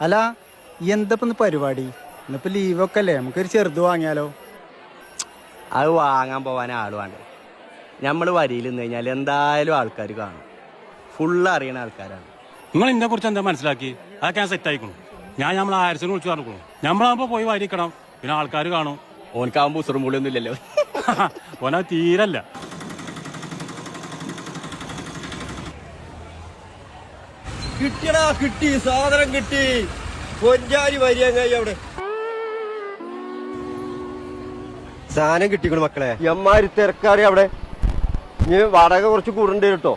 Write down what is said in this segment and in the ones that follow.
അല്ല എന്തപ്പം ഇന്ന് പരിപാടി? ഇന്നിപ്പോ ലീവൊക്കെ അല്ലേ? നമുക്കൊരു ചെറുത് വാങ്ങിയാലോ? അത് വാങ്ങാൻ പോവാൻ ആൾ വേണ്ടേ. നമ്മൾ വരിയിൽ നിന്ന് കഴിഞ്ഞാൽ എന്തായാലും ആൾക്കാർ കാണും. ഫുള്ള് അറിയണ ആൾക്കാരാണ്. നിങ്ങൾ ഇതിനെ കുറിച്ച് എന്താ മനസ്സിലാക്കി? അതൊക്കെ ഞാൻ സെറ്റ് ആയിക്കണു. ഞാൻ നമ്മൾ ആയിരത്തിന് വിളിച്ചു പറഞ്ഞു നമ്മളാകുമ്പോൾ പോയി വരിക്കണം പിന്നെ ആൾക്കാർ കാണും. ഓനക്കാവുമ്പോൾ ഉസറും പുള്ളിയൊന്നും ഇല്ലല്ലോ. ഓന തീരല്ല. കിട്ടിയടാ കിട്ടി സാധനം കിട്ടി. പൊഞ്ചാരി വരിയങ്ങായി അവിടെ. സാധനം കിട്ടിക്കണു മക്കളെ. എമ്മാരി തിരക്കാറി അവിടെ. ഇനി വാടക കുറച്ച് കൂടുണ്ട് കേട്ടോ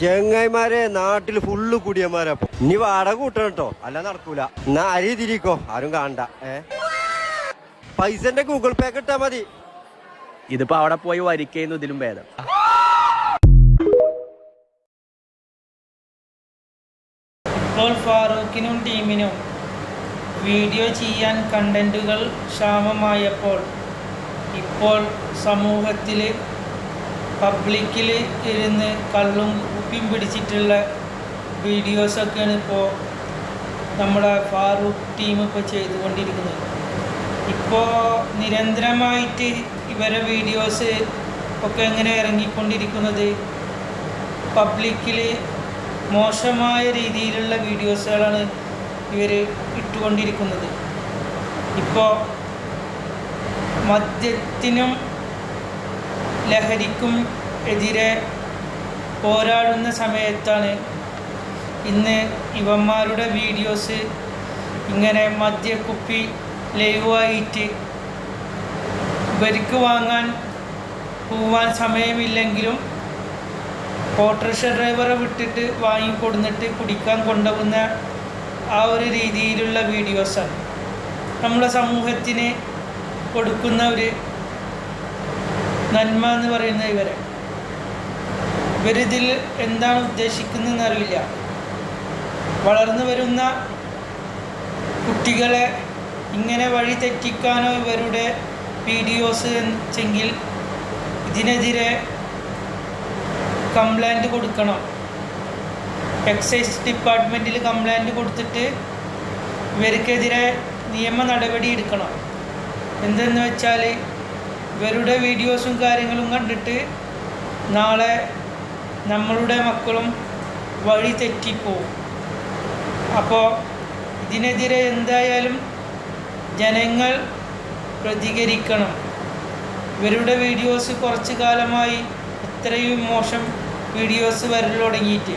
ചെങ്ങായിമാരെ നാട്ടിൽ ഫുള്ള് കുടിയന്മാരെ അപ്പൊ ഇനി വാടക കൂട്ടണം കേട്ടോ അല്ല നടക്കൂല. എന്നാ അരി തിരിക്കോ ആരും കാണണ്ട. ഏ? പൈസന്റെ ഗൂഗിൾ പേ കിട്ടാ മതി. ഇതിപ്പോ അവിടെ പോയി വരിക്കുന്നു ഇതിലും ഭേദം. ഇപ്പോൾ ഫാറൂഖിനും ടീമിനും വീഡിയോ ചെയ്യാൻ കണ്ടന്റുകൾ ക്ഷാമമായപ്പോൾ ഇപ്പോൾ സമൂഹത്തിൽ പബ്ലിക്കിൽ ഇരുന്ന് കള്ളും കുപ്പിയും പിടിച്ചിട്ടുള്ള വീഡിയോസൊക്കെയാണ് ഇപ്പോൾ നമ്മുടെ ഫാറൂഖ് ടീം ഇപ്പോൾ ചെയ്തുകൊണ്ടിരിക്കുന്നത്. ഇപ്പോൾ നിരന്തരമായിട്ട് ഇവരെ വീഡിയോസ് ഒക്കെ എങ്ങനെ ഇറങ്ങിക്കൊണ്ടിരിക്കുന്നത്? പബ്ലിക്കിൽ മോശമായ രീതിയിലുള്ള വീഡിയോസുകളാണ് ഇവർ ഇട്ടുകൊണ്ടിരിക്കുന്നത്. ഇപ്പോൾ മദ്യത്തിനും ലഹരിക്കും എതിരെ പോരാടുന്ന സമയത്താണ് ഇന്ന് ഇവന്മാരുടെ വീഡിയോസ് ഇങ്ങനെ മദ്യക്കുപ്പി ലൈവായിട്ട് ഇവർക്ക് വാങ്ങാൻ പോവാൻ സമയമില്ലെങ്കിലും ഓട്ടോറിക്ഷ ഡ്രൈവറെ വിട്ടിട്ട് വാങ്ങിക്കൊടുന്നിട്ട് കുടിക്കാൻ കൊണ്ടുപോകുന്ന ആ ഒരു രീതിയിലുള്ള വീഡിയോസാണ്. നമ്മുടെ സമൂഹത്തിന് കൊടുക്കുന്ന ഒരു നന്മ എന്ന് പറയുന്ന ഇവരെ. ഇവരിതിൽ എന്താണ് ഉദ്ദേശിക്കുന്നതെന്ന് അറിയില്ല. വളർന്നു വരുന്ന കുട്ടികളെ ഇങ്ങനെ വഴി തെറ്റിക്കാനോ ഇവരുടെ വീഡിയോസ് ചെങ്കിൽ ഇതിനെതിരെ കംപ്ലൈന്റ് കൊടുക്കണം. എക്സൈസ് ഡിപ്പാർട്ട്മെന്റിൽ കംപ്ലൈന്റ് കൊടുത്തിട്ട് ഇവർക്കെതിരെ നിയമ നടപടി എടുക്കണം. എന്തെന്ന് വെച്ചാൽ ഇവരുടെ വീഡിയോസും കാര്യങ്ങളും കണ്ടിട്ട് നാളെ നമ്മളുടെ മക്കളും വഴി തെറ്റിപ്പോവും. അപ്പോൾ ഇതിനെതിരെ എന്തായാലും ജനങ്ങൾ പ്രതികരിക്കണം. ഇവരുടെ വീഡിയോസ് കുറച്ച് കാലമായി ഇത്രയും മോശം വീഡിയോസ് വരൽ തുടങ്ങിയിട്ട്.